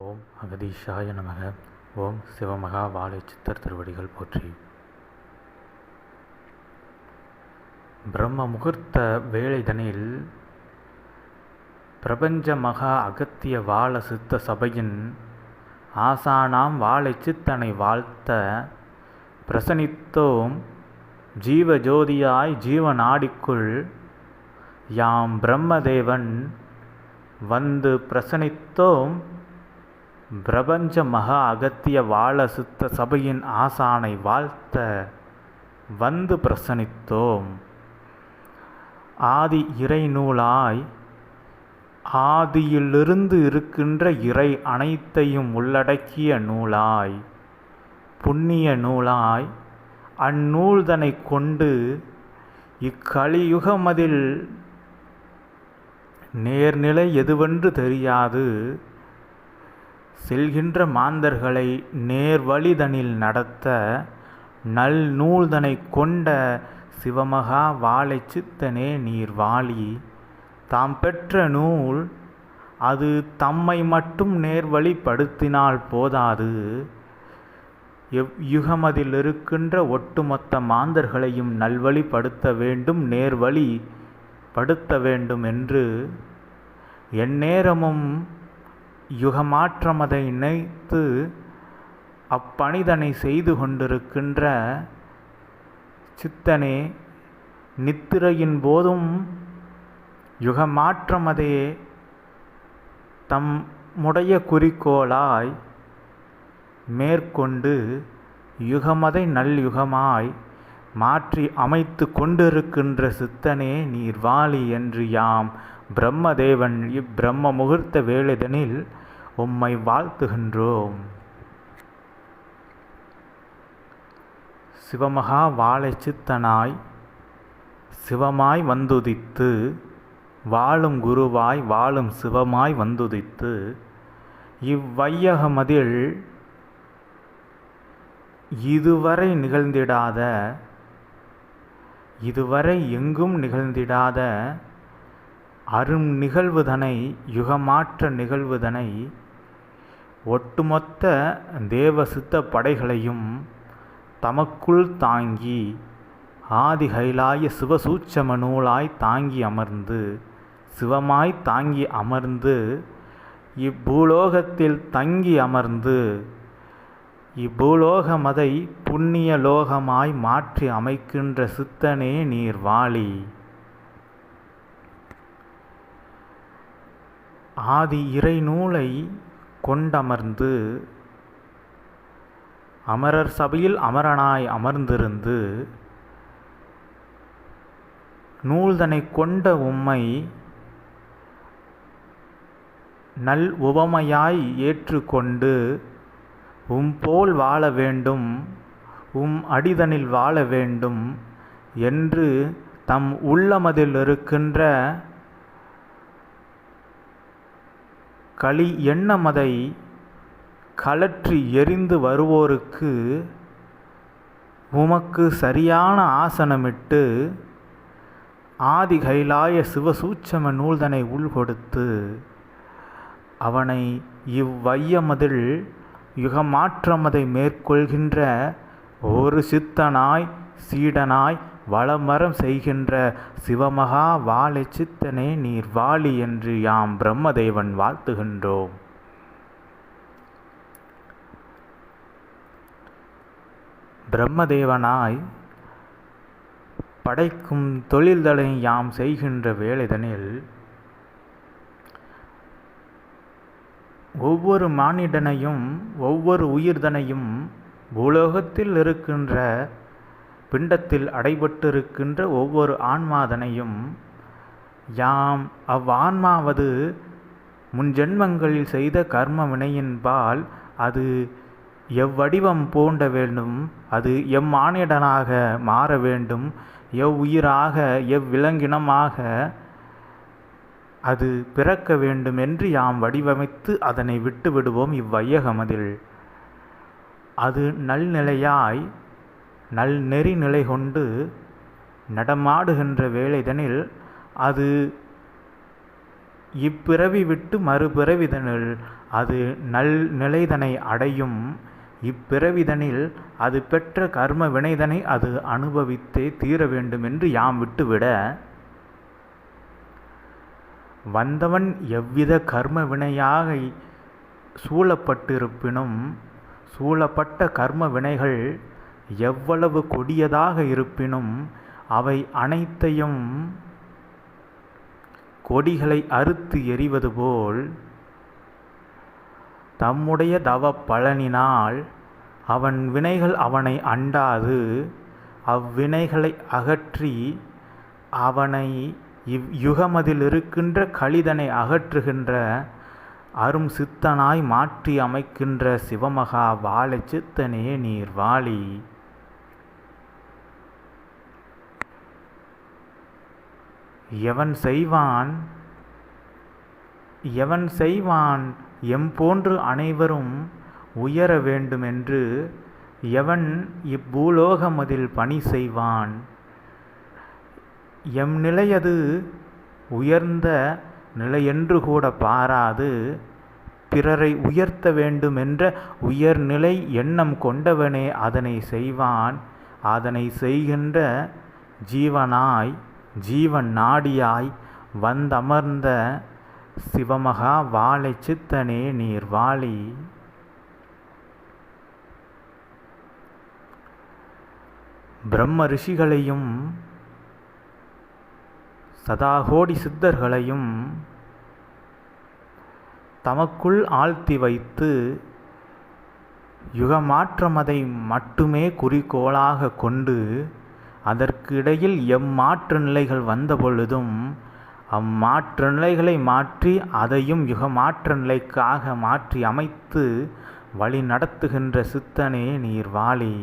ஓம் அகதீஷாய நமக. ஓம் சிவமகா வாழை சித்தர் திருவடிகள் போற்றி. பிரம்ம முகூர்த்த வேளைதனில் பிரபஞ்ச மகா அகத்திய வாழ சித்த சபையின் ஆசானாம் வாழை சித்தனை வாழ்த்த பிரசனித்தோம் ஜீவ ஜோதியாய் ஜீவநாடிக்குள் யாம் பிரம்மதேவன் வந்து பிரசனித்தோம் பிரபஞ்ச மகா அகத்திய வாழ சுத்த சபையின் ஆசானை வாழ்த்த வந்து பிரசனித்தோம். ஆதி இறை நூலாய் ஆதியிலிருந்து இருக்கின்ற இறை அனைத்தையும் உள்ளடக்கிய நூலாய் புண்ணிய நூலாய் அந்நூல்தனை கொண்டு இக்கலியுகமதில் நேர்நிலை எதுவென்று தெரியாது. செல்கின்ற மாந்தர்களை நேர்வழிதனில் நடத்த நல் நூல்தனை கொண்ட சிவமகா வாழை சித்தனே நீர் வாழி. தாம் பெற்ற நூல் அது தம்மை மட்டும் நேர்வழிப்படுத்தினால் போதாது. எவ் யுகமதில் இருக்கின்ற ஒட்டுமொத்த மாந்தர்களையும் நல்வழிப்படுத்த வேண்டும் நேர்வழி படுத்த வேண்டும் என்று எந்நேரமும் யுகமாற்றமதை இணைத்து அப்பணிதனை செய்து கொண்டிருக்கின்ற சித்தனே நித்திரையின் போதும் யுகமாற்றமதே தம்முடைய குறிக்கோளாய் மேற்கொண்டு யுகமதை நல்யுகமாய் மாற்றி அமைத்து கொண்டிருக்கின்ற சித்தனே நீர்வாளி என்று யாம். பிரம்மதேவன் இப்பிரம்ம முகூர்த்த வேளைதனில் உம்மை வாழ்த்துகின்றோம். சிவமகா வாழை சித்தனாய் சிவமாய் வந்துதித்து வாழும் குருவாய் வாழும் சிவமாய் வந்துதித்து இவ்வையகமதில் இதுவரை நிகழ்ந்திடாத இதுவரை எங்கும் நிகழ்ந்திடாத அரும் நிகழ்வுதனை யுகமாற்ற நிகழ்வுதனை ஒட்டுமொத்த தேவசித்த படைகளையும் தமக்குள் தாங்கி ஆதி கைலாய சிவசூட்சம நூலாய் தாங்கி அமர்ந்து சிவமாய் தாங்கி அமர்ந்து இப்பூலோகத்தில் தங்கி அமர்ந்து இப்பூலோகமதை புண்ணிய லோகமாய் மாற்றி அமைக்கின்ற சித்தனே நீர் வாளி. ஆதி இறை நூலை கொண்டமர்ந்து அமரர் சபையில் அமரனாய் அமர்ந்திருந்து நூல்தனை கொண்ட உம்மை நல் உவமையாய் ஏற்றுக்கொண்டு உம் போல் வாழ வேண்டும் உம் அடிதனில் வாழ வேண்டும் என்று தம் உள்ளமதில் இருக்கின்ற களி எண்ணமதை கலற்றி எரிந்து வருவோருக்கு உமக்கு சரியான ஆசனமிட்டு ஆதி கைலாய சிவசூட்சம நூல்தனை உள்கொடுத்து அவனை இவ்வையமதில் யுகமாற்றமதை மேற்கொள்கின்ற ஒரு சித்தனாய் சீடனாய் வளமரம் செய்கின்ற சிவமகா வாழை சித்தனே நீர் வாழி என்று யாம் பிரம்மதேவன் வாழ்த்துகின்றோம். பிரம்மதேவனாய் படைக்கும் தொழில்தலை யாம் செய்கின்ற வேலைதனில் ஒவ்வொரு மானிடனையும் ஒவ்வொரு உயிர்தனையும் பூலோகத்தில் இருக்கின்ற பிண்டத்தில் அடைபட்டிருக்கின்ற ஒவ்வொரு ஆன்மாதனையும் யாம் அவ்வான்மாவது முன்ஜென்மங்களில் செய்த கர்ம வினையின்பால் அது எவ்வடிவம் பூண்ட வேண்டும் அது எம்மானிடனாக மாற வேண்டும் எவ்வுயிராக எவ்விலங்கினமாக அது பிறக்க வேண்டுமென்று யாம் வடிவமைத்து அதனை விட்டுவிடுவோம் இவ்வையகமதில். அது நல்நிலையாய் நல் நெறி நிலை கொண்டு நடமாடுகின்ற வேளைதனில் அது இப்பிறவி விட்டு மறுபிறவிதனில் அது நல் நிலைதனை அடையும். இப்பிறவிதனில் அது பெற்ற கர்ம வினைதனை அது அனுபவித்தே தீர வேண்டும் என்று யாம் விட்டுவிட வந்தவன் எவ்வித கர்ம வினையாக சூழப்பட்டிருப்பினும் சூழப்பட்ட கர்ம வினைகள் எவ்வளவு கொடியதாக இருப்பினும் அவை அனைத்தையும் கொடிகளை அறுத்து எறிவது போல் தம்முடைய தவ பலனினால் அவன் வினைகள் அவனை அண்டாது அவ்வினைகளை அகற்றி அவனை இவ் யுகமதில் இருக்கின்ற கழிதனை அகற்றுகின்ற அரும் சித்தனாய் மாற்றி அமைக்கின்ற சிவமகா வாழை சித்தனே நீர் வாழி. எவன் செய்வான்? எவன் செய்வான்? எம்போன்று அனைவரும் உயர வேண்டுமென்று எவன் இப்பூலோகமதில் பணி செய்வான்? எம் நிலையது உயர்ந்த நிலையென்று கூட பாராது. பிறரை உயர்த்த வேண்டுமென்ற உயர்நிலை எண்ணம் கொண்டவனே அதனை செய்வான். அதனை செய்கின்ற ஜீவனாய் ஜீவன் நாடியாய் வந்தமர்ந்த சிவமகா வாழை சித்தனே நீர் வாழி. பிரம்ம ரிஷிகளையும் சதாகோடி சித்தர்களையும் தமக்குள் ஆழ்த்தி வைத்து யுகமாற்றமதை மட்டுமே குறிக்கோளாக கொண்டு அதற்கிடையில் எம்மாற்று நிலைகள் வந்தபொழுதும் அம்மாற்று நிலைகளை மாற்றி அதையும் யுகமாற்ற நிலைக்காக மாற்றி அமைத்து வழி நடத்துகின்ற சித்தனே நீர் வாழி.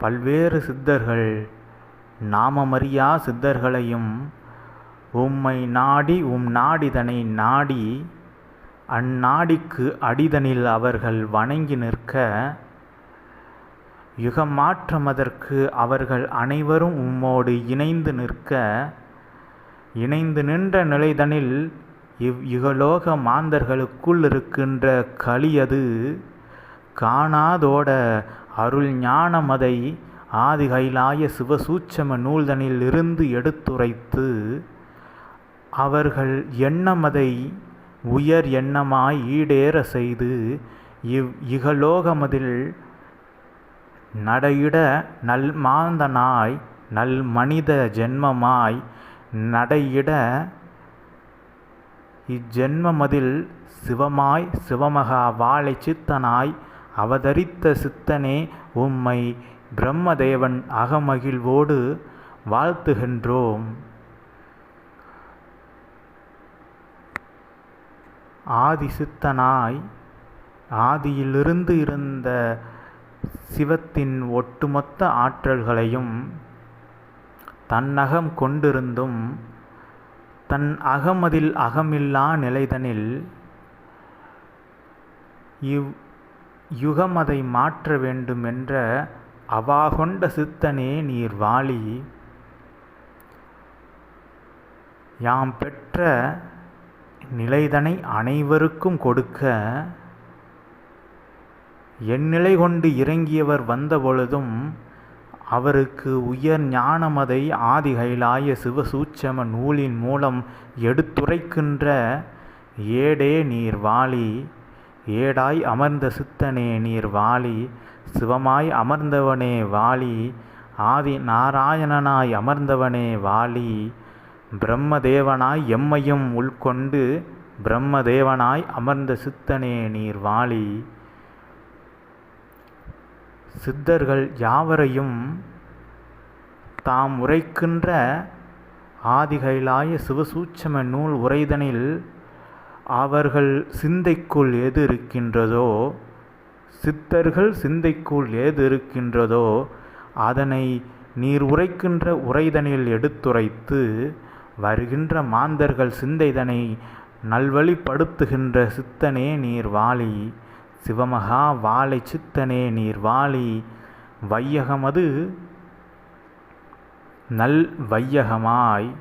பல்வேறு சித்தர்கள் நாமமறியா சித்தர்களையும் உம்மை நாடி உம் நாடிதனை நாடி அந்நாடிக்கு அடிதனில் அவர்கள் வணங்கி நிற்க யுகமாற்றமதற்கு அவர்கள் அனைவரும் உம்மோடு இணைந்து நிற்க இணைந்து நின்ற நிலைதனில் இவ் யுகலோக மாந்தர்களுக்குள் இருக்கின்ற களியது காணாதோட அருள் ஞானமதை அதை ஆதிகைலாய சிவசூட்சம நூல்தனில் இருந்து எடுத்துரைத்து அவர்கள் எண்ணமதை உயர் எண்ணமாய் ஈடேற செய்து இவ் இகலோகமதில் நடையிட நல் மாந்தனாய் நல் மனித ஜென்மமாய் நடையிட இஜென்மமதில் சிவமாய் சிவமகா வாழை சித்தனாய் அவதரித்த சித்தனே உம்மை பிரம்மதேவன் அகமகிழ்வோடு வாழ்த்துகின்றோம். ஆதிசித்தனாய் ஆதியிலிருந்து இருந்த சிவத்தின் ஒட்டுமொத்த ஆற்றல்களையும் தன்னகம் கொண்டிருந்தும் தன் அகமதில் அகமில்லா நிலைதனில் இவ் யுகமதை மாற்ற வேண்டுமென்ற அவாகொண்ட சித்தனே நீர் வாழி. யாம் பெற்ற நிலைதனை அனைவருக்கும் கொடுக்க எந்நிலை கொண்டு இறங்கியவர் வந்தபொழுதும் அவருக்கு உயர் ஞானமதை ஆதி கைலாய சிவசூட்சம நூலின் மூலம் எடுத்துரைக்கின்ற ஏடே நீர் வாழி ஏடாய் அமர்ந்த சித்தனே நீர் வாழி சிவமாய் அமர்ந்தவனே வாளி ஆதி நாராயணனாய் அமர்ந்தவனே வாளி பிரம்மதேவனாய் எம்மையும் உள்கொண்டு பிரம்மதேவனாய் அமர்ந்த சித்தனே நீர் வாளி சித்தர்கள் யாவரையும் தாம் உரைக்கின்ற ஆதிகைலாய சிவசூட்சம நூல் உரைதனில் அவர்கள் சிந்தைக்குள் எது இருக்கின்றதோ சித்தர்கள் சிந்தைக்குள் ஏது இருக்கின்றதோ அதனை நீர் உரைக்கின்ற உரைதனில் எடுத்துரைத்து வருகின்ற மாந்தர்கள் சிந்தைதனை நல்வழிப்படுத்துகின்ற சித்தனே நீர் வாழி சிவமகா வாழை சித்தனே நீர் வாழி வையகமது நல் வையகமாய்.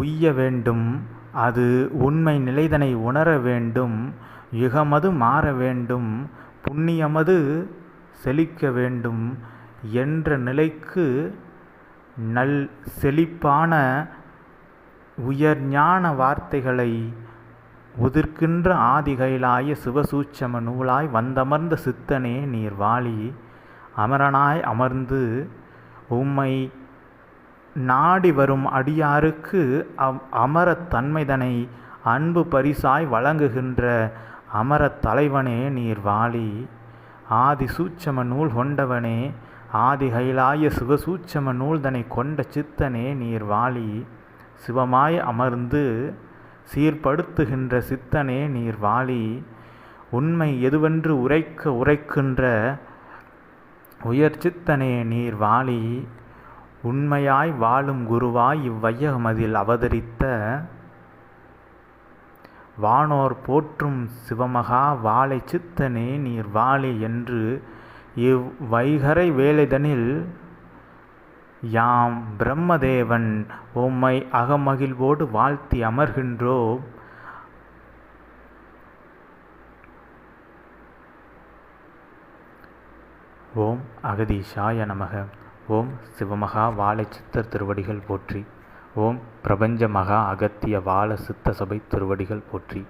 உய்ய வேண்டும் அது உண்மை நிலைதனை உணர வேண்டும் யுகமது மாற வேண்டும் புண்ணியமது செழிக்க வேண்டும் என்ற நிலைக்கு நல் செழிப்பான உயர்ஞான வார்த்தைகளை உதிர்க்கின்ற ஆதிகைலாய சிவசூட்சம நூலாய் வந்தமர்ந்த சித்தனே நீர் வாழி. அமரனாய் அமர்ந்து உம்மை நாடி வரும் அடியாருக்கு அவ் அமரத் தன்மைதனை அன்பு பரிசாய் வழங்குகின்ற அமரத் தலைவனே நீர் வாழி ஆதி சூட்சம நூல் கொண்டவனே ஆதி கைலாய சிவசூட்சம நூல்தனை கொண்ட சித்தனே நீர் வாழி சிவமாய் அமர்ந்து சீர்படுத்துகின்ற சித்தனே நீர் வாழி உண்மை எதுவென்று உரைக்க உரைக்கின்ற உயர் சித்தனே நீர் வாழி உண்மையாய் வாழும் குருவாய் இவ்வையகமதில் அவதரித்த வானோர் போற்றும் சிவமகா வாழை சித்தனே நீர் வாழி என்று இவ்வைகரை வேலைதனில் யாம் பிரம்மதேவன் உம்மை அகமகிழ்வோடு வாழ்த்தி அமர்கின்றோம் ஓம் அகதீஷாய நமக. ஓம் சிவமகா வாழை சித்தர் திருவடிகள் போற்றி. ஓம் பிரபஞ்ச மகா அகத்திய வாழ சித்த சபை திருவடிகள் போற்றி.